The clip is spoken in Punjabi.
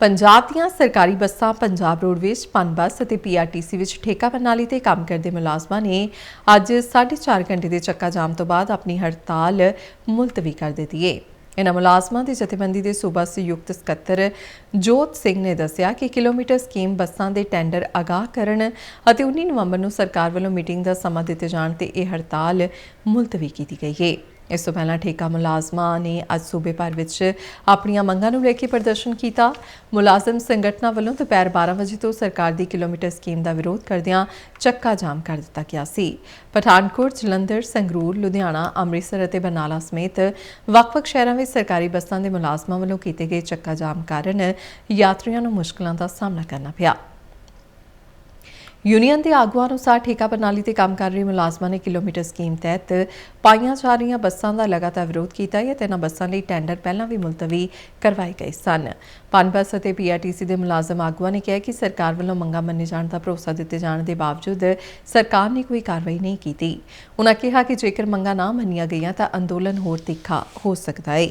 ਪੰਜਾਬ ਦੀਆਂ ਸਰਕਾਰੀ ਬੱਸਾਂ, ਪੰਜਾਬ ਰੋਡਵੇਜ਼ ਪਨ ਬੱਸ ਅਤੇ ਪੀਆਰਟੀਸੀ ਵਿੱਚ ਠੇਕਾ ਪ੍ਰਣਾਲੀ ਤੇ ਕੰਮ ਕਰਦੇ ਮੁਲਾਜ਼ਮਾਂ ਨੇ ਅੱਜ 4.5 ਘੰਟੇ ਦੇ ਚੱਕਾ ਜਾਮ ਤੋਂ ਬਾਅਦ ਆਪਣੀ ਹੜਤਾਲ ਮੁਲਤਵੀ ਕਰ ਦਿੱਤੀ ਹੈ ਇਹਨਾਂ ਮੁਲਾਜ਼ਮਾਂ ਦੀ ਜਥੇਬੰਦੀ ਦੇ ਸੂਬਾ ਸੰਯੁਕਤ ਸਕੱਤਰ ਜੋਤ ਸਿੰਘ ਨੇ ਦੱਸਿਆ ਕਿ ਕਿਲੋਮੀਟਰ ਸਕੀਮ ਬੱਸਾਂ ਦੇ ਟੈਂਡਰ ਅਗਾਹ ਕਰਨ ਅਤੇ 19 ਨਵੰਬਰ ਨੂੰ ਸਰਕਾਰ ਵੱਲੋਂ ਮੀਟਿੰਗ ਦਾ ਸਮਾਂ ਦਿੱਤੇ ਜਾਣ ਤੇ ਇਹ ਹੜਤਾਲ ਮੁਲਤਵੀ ਕੀਤੀ ਗਈ ਹੈ ਇਸ ਤੋਂ ਪਹਿਲਾਂ ਠੇਕਾ ਮੁਲਾਜ਼ਮਾਂ ਨੇ ਅੱਜ ਸੂਬੇ ਭਰ ਵਿੱਚ ਆਪਣੀਆਂ ਮੰਗਾਂ ਨੂੰ ਲੈ ਕੇ ਪ੍ਰਦਰਸ਼ਨ ਕੀਤਾ। ਮੁਲਾਜ਼ਮ ਸੰਗਠਨਾਂ ਵੱਲੋਂ ਦੁਪਹਿਰ 12 ਵਜੇ ਤੋਂ ਸਰਕਾਰ ਦੀ ਕਿਲੋਮੀਟਰ ਸਕੀਮ ਦਾ ਵਿਰੋਧ ਕਰਦਿਆਂ ਚੱਕਾ ਜਾਮ ਕਰ ਦਿੱਤਾ ਗਿਆ ਸੀ। ਪਠਾਨਕੋਟ, ਜਲੰਧਰ, ਸੰਗਰੂਰ, ਲੁਧਿਆਣਾ, ਅੰਮ੍ਰਿਤਸਰ ਅਤੇ ਬਰਨਾਲਾ ਸਮੇਤ ਵੱਖ-ਵੱਖ ਸ਼ਹਿਰਾਂ ਵਿੱਚ ਸਰਕਾਰੀ ਬੱਸਾਂ ਦੇ ਮੁਲਾਜ਼ਮਾਂ ਵੱਲੋਂ ਕੀਤੇ ਗਏ ਚੱਕਾ ਜਾਮ ਕਾਰਨ ਯਾਤਰੀਆਂ ਨੂੰ ਮੁਸ਼ਕਲਾਂ ਦਾ ਸਾਹਮਣਾ ਕਰਨਾ ਪਿਆ। ਯੂਨੀਅਨ ਦੇ ਆਗੂਆਂ ਅਨੁਸਾਰ ਠੇਕਾ ਪ੍ਰਣਾਲੀ ਤੇ ਕੰਮ ਕਰ ਰਹੇ ਮੁਲਾਜ਼ਮਾਂ ਨੇ ਕਿਲੋਮੀਟਰ ਸਕੀਮ ਤਹਿਤ ਪਾਈਆਂ ਜਾ ਰਹੀਆਂ ਬੱਸਾਂ ਦਾ ਲਗਾਤਾਰ ਵਿਰੋਧ ਕੀਤਾ ਹੈ ਤੇ ਇਹਨਾਂ ਬੱਸਾਂ ਲਈ ਟੈਂਡਰ ਪਹਿਲਾਂ ਵੀ ਮੁਲਤਵੀ ਕਰਵਾਏ ਗਏ ਸਨ। ਪਨਬਸ ਅਤੇ ਪੀਆਰਟੀਸੀ ਦੇ ਮੁਲਾਜ਼ਮ ਆਗੂਆਂ ਨੇ ਕਿਹਾ ਕਿ ਸਰਕਾਰ ਵੱਲੋਂ ਮੰਗਾਂ ਮੰਨੇ ਜਾਣ ਦਾ ਭਰੋਸਾ ਦਿੱਤੇ ਜਾਣ ਦੇ ਬਾਵਜੂਦ ਸਰਕਾਰ ਨੇ ਕੋਈ ਕਾਰਵਾਈ ਨਹੀਂ ਕੀਤੀ। ਉਹਨਾਂ ਕਿਹਾ ਕਿ ਜੇਕਰ ਮੰਗਾਂ ਨਾ ਮੰਨੀਆਂ ਗਈਆਂ ਤਾਂ ਅੰਦੋਲਨ ਹੋਰ ਤਿੱਖਾ ਹੋ ਸਕਦਾ ਹੈ